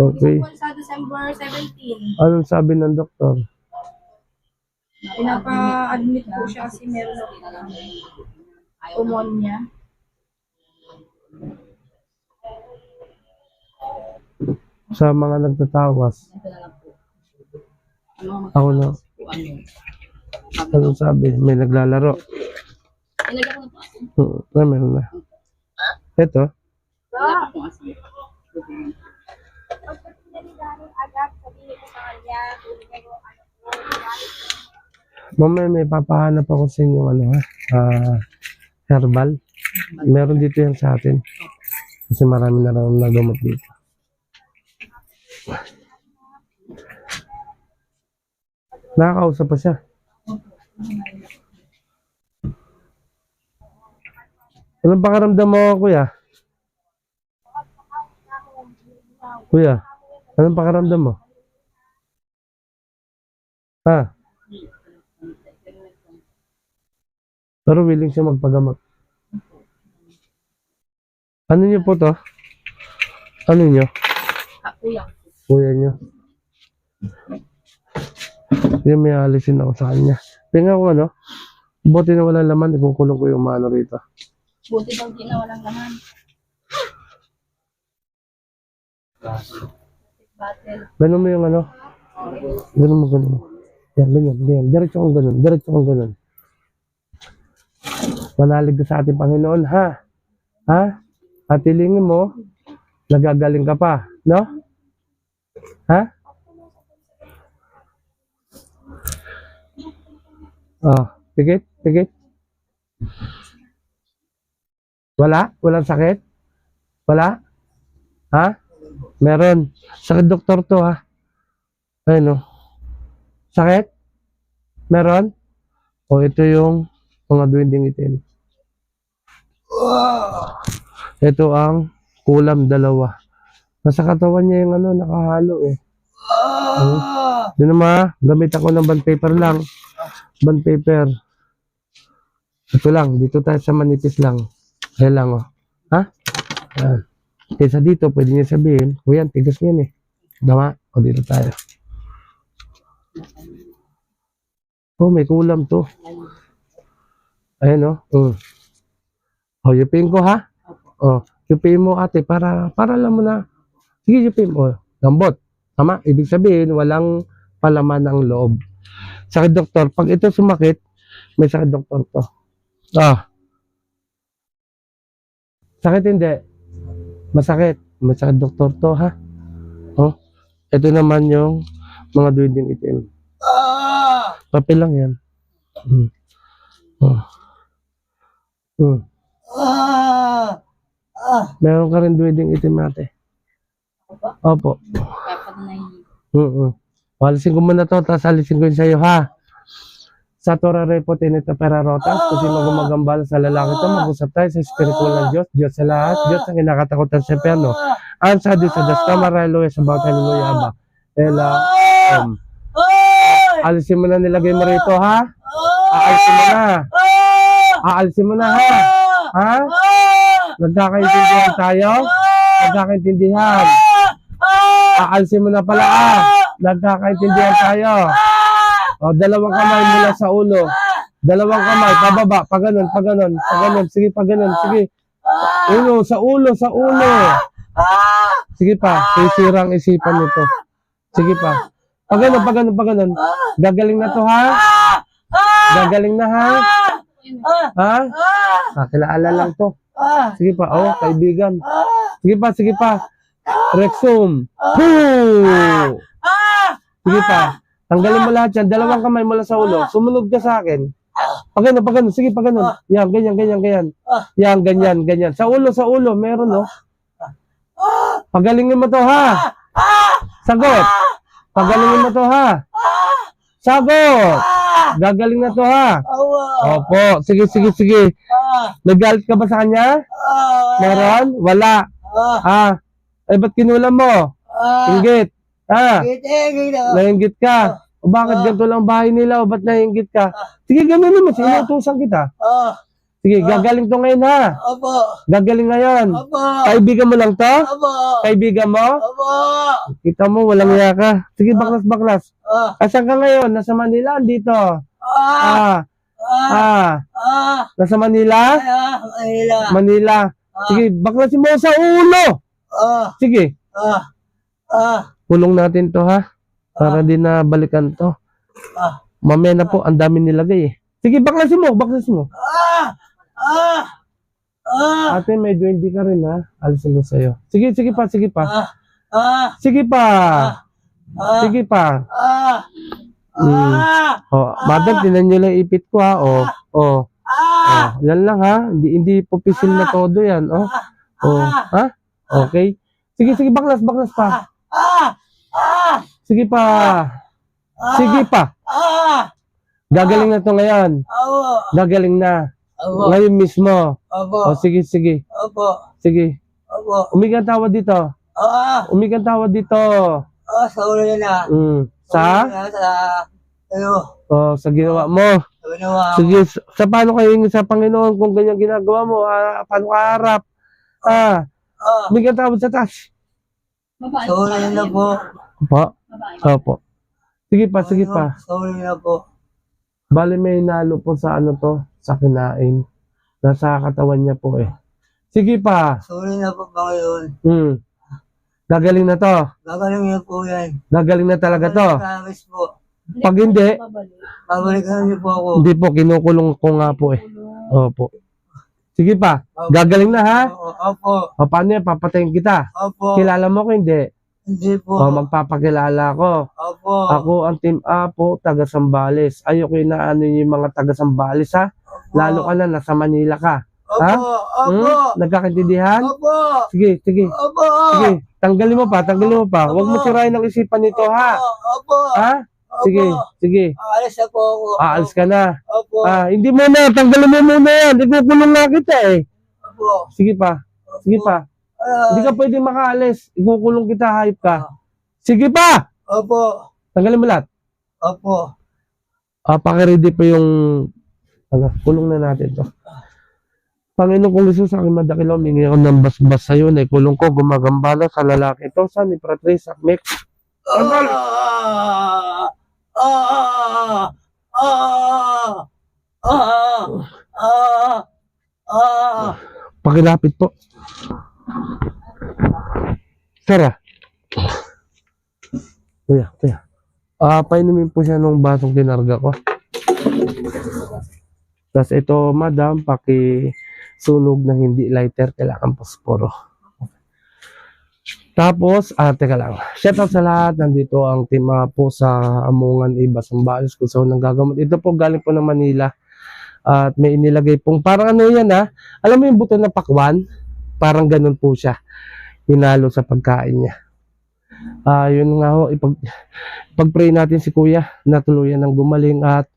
Okay. sa December 17. Anong sabi ng doktor? Pinapa-admit po siya kasi meron ako pneumonia. Sa mga nagtatawas. Ako na. Anong sabi? May naglalaro. Na, meron na. Ito. agad sabihin ko sa kanya, tulad ko, ano po, Mamaya may papahanap ako sa inyo ano ha. Ah, herbal. Meron dito yan sa atin. Kasi marami na rin nagamot dito. Nakakausap pa siya. Anong pakaramdam mo, kuya? Kuya, anong pakaramdam mo? Ha? Pero willing siya magpagamot. Ano niyo po to? Ano niyo? kuya. Kuya niyo. Yung may alisin ako sa kanya. Tingnan ko ano. Buti na wala laman. Ikukulong ko yung mano rito. Buti daw di na walang laman. Ganun mo yung ano. Ganun mo, ganun mo. Yan, ganyan, ganyan. Diretso kang ganun. Diretso kang ganun. Manalig ka sa ating Panginoon, ha? Ha? At hilingin mo, nagagaling ka pa. No? Ha? Oh, pikit, pikit. Wala? Walang sakit? Wala? Ha? Meron. Sakit doktor to ha. Ayun o. Sakit? Meron? O ito yung mga duwinding itim. Ito ang kulam dalawa. Nasa katawan niya yung ano, nakahalo eh. Hindi naman, gamit ako ng bond paper lang. Bond paper. Ito lang, dito tayo sa manipis lang. Ayan lang oh. Ha? Ayan. Kaysa dito, pwede niya sabihin, Kuya, ang tigas niyan eh. Dama, o dito tayo. Oh, may kulam to. Ayan oh. Mm. Oh, yupin ko ha. Oh, yupin mo ate para para lang mo na. Sige, yupin mo. Lambot. Tama, ibig sabihin walang palaman ang loob. Sakit doktor, pag ito sumakit, may sakit doktor to. Ah. Sakit hindi. Masakit. May sakit doktor to ha. Oh. Ito naman yung mga duwinding itim. Papel lang yan. Hmm. Oh. Hmm. Meron ka rin duwinding itim ate. Opo. Kapag na Mm-mm. O, alisin ko muna to, tapos alisin ko yun sa'yo, ha? Sa Torah Repo Teneta Pera Rotas, kasi magumagambala sa lalaki to, mag-usap tayo sa spiritual ng Diyos, Diyos sa lahat, Diyos ang kinakatakutan sa perno. Ang sa Diyos sa Diyos, Kamarailo, sa bawat haliluya, Aba. Ela, um. Alisin mo na nilagay mo rito, ha? Aalisin mo na. Aalisin mo na, ha? Ha? Nagkakaintindihan tayo? Nagkakaintindihan. Aalsin mo na pala ah. Nagkakaintindihan tayo. O, dalawang kamay mula sa ulo. Dalawang kamay, pababa, pa ganun, pa. Sige, pa sige. Ulo, sa ulo, sa ulo. Sige pa, sisirang isipan nito. Sige pa. Pa ganun, pa. Gagaling na to ha? Gagaling na ha? Ha? Ah, kilaala lang to. Sige pa, oh, kaibigan. Sige pa, sige pa. Rexum. Poo! Sige pa. Tanggalin mo lahat yan. Dalawang kamay mula sa ulo. Sumunod ka sa akin. Pag pag ano. Sige, pag ano. Yan, ganyan, ganyan, ganyan. Yan, ganyan, ganyan. Sa ulo, sa ulo. Meron, no? Pagalingin mo to, ha? Sagot. Pagalingin mo to, ha? Sagot. Gagaling na to, ha? Opo. Sige, sige, sige. Nagalit ka ba sa kanya? Meron? Wala. Ah. Eh, ba't kinulam mo? Inggit. Ah. Nainggit ka. O bakit Ah. ganito lang bahay nila? O ba't naiingit ka? Sige, ganun naman. Sinutusan kita. Ah, Sige, gagaling to ngayon ha. opo, Gagaling ngayon. opo, Kaibigan mo lang to? opo, Kaibigan mo? opo, Kita mo, walang iya ka. Sige, baklas, baklas. ah, Asan ka ngayon? Nasa Manila? Dito. ah, Ah, ah, ah. ah, Nasa Manila? ah, Manila, Manila. Sige, baklasin mo sa ulo. ah, Sige, ah, ah, kulong natin to ha. Para din na balikan to. ah, Mamaya na po, ang dami nilagay eh. Sige, baklasin mo, baklasin mo. ah, ah, ah, Ate, medyo hindi ka rin ha. Alisin mo sa'yo. Sige, sige pa, sige pa. ah, ah, Sige pa. ah, Sige pa. ah, Mm. ah, Oh, madam, tinan nyo lang ipit ko ha. Oh, oh. ah, Oh, yan lang ha. Hindi, hindi po pisil na todo yan. Oh, oh. Ha? Okay. Sige, sige, baklas, baklas pa. Ah, ah, Sige pa. ah, Sige pa. ah, Gagaling na to ngayon. opo, Gagaling na. opo, Ngayon mismo. opo, Oh, sige, sige. opo, Sige. opo, Umigang tawa dito. ah, Umigang tawa dito. ah, sa ulo na. Mm. Sa? Sa, ano, Oh, sa ginawa mo. sa ginawa. Sige, sa, sa paano kayo sa Panginoon kung ganyan ginagawa mo? Ah, paano ka harap? Ah, Ah, umigang tawa sa taas. Babae. niya na po. Opo. Babae. Opo. Sige pa, sige pa. Niya na po. Bali may nalo po sa ano to, sa kinain. Nasa katawan niya po eh. Sige pa. Ulo niya po, Panginoon. Hmm. Gagaling na to. Gagaling niyo po yan. Gagaling na talaga to. Promise po. Pag hindi, Babalik. Babalikan niyo po ako. hindi po, kinukulong ko nga po eh. Opo. Sige pa. Gagaling na ha? Opo, Opo, O paano yan? Papatayin kita. opo, Kilala mo ko hindi? hindi po. O magpapakilala ko. Opo, Ako ang team Apo, taga Sambales. Ayoko yung naano yung mga taga Sambales ha. Lalo ka na, nasa Manila ka. Opo, ha? opo, Hmm? Nagkakaintindihan? opo, Sige, sige. opo, Sige, tanggalin mo pa, tanggalin mo pa. Huwag mo sirain ang isipan nito ha. Opo, Ha? Sige, sige. Aalis na po ako. Aalis ka na. Opo, Ah, hindi mo na, tanggalin mo muna yan. Ikukulong nga kita eh. opo. Sige pa, sige pa. Ah, Hindi ka pwede makaalis. Ikukulong kita, hype ka. Sige pa! Opo, Tanggalin mo lahat. opo. Ah, pakiready pa yung ano, kulong na natin to. Panginoon kung gusto sa akin madakilo, mingi ako ng basbas sa'yo na ikulong ko, gumagambala sa lalaki to. Sa ni Patrice Akmek. Tanggal! Ah, ah, ah, ah, ah, ah. Pakilapit po. Tara. Kuya, kuya. Ah, painumin po siya nung basong kinarga ko. Tapos ito, madam, paki sunog na hindi lighter, kailangan posporo. Tapos, ah, teka lang. Shout out sa lahat. Nandito ang team ah, po sa Amungan Iba Sambales kung saan nang gagamot. Ito po galing po ng Manila. At may inilagay pong, parang ano yan ha, alam mo yung buto na pakwan? Parang ganun po siya. Hinalo sa pagkain niya. Ah, yun nga ho, ipag, ipag-pray natin si Kuya na tuluyan ng gumaling at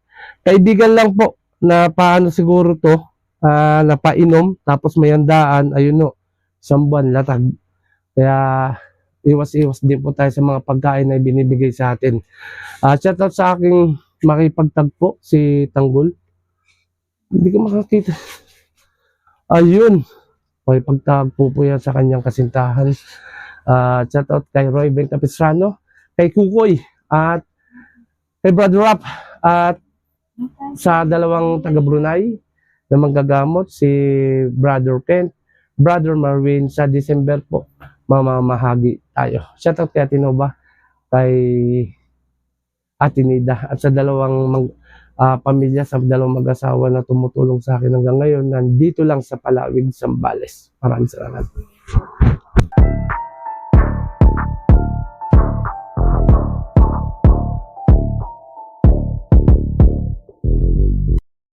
kaibigan lang po na paano siguro to, ah, napainom tapos may handaan, ayun no, isang buwan latag. Kaya iwas-iwas din po tayo sa mga pagkain na binibigay sa atin. Ah, shout out sa aking makipagtagpo si Tanggol. Hindi ko makakita. Ayun. Okay, pagtagpo po yan sa kanyang kasintahan. Uh, shout out kay Roy Ben Capistrano, kay Kukoy, at kay Brother Rap, at sa dalawang taga Brunei na manggagamot, si Brother Kent, Brother Marvin, sa December po, mamamahagi tayo. Shout out kay Atinoba, kay Atinida, at sa dalawang mag, ah, pamilya, sa dalawang mag-asawa na tumutulong sa akin hanggang ngayon, nandito lang sa Palawig, Sambales. Maraming salamat.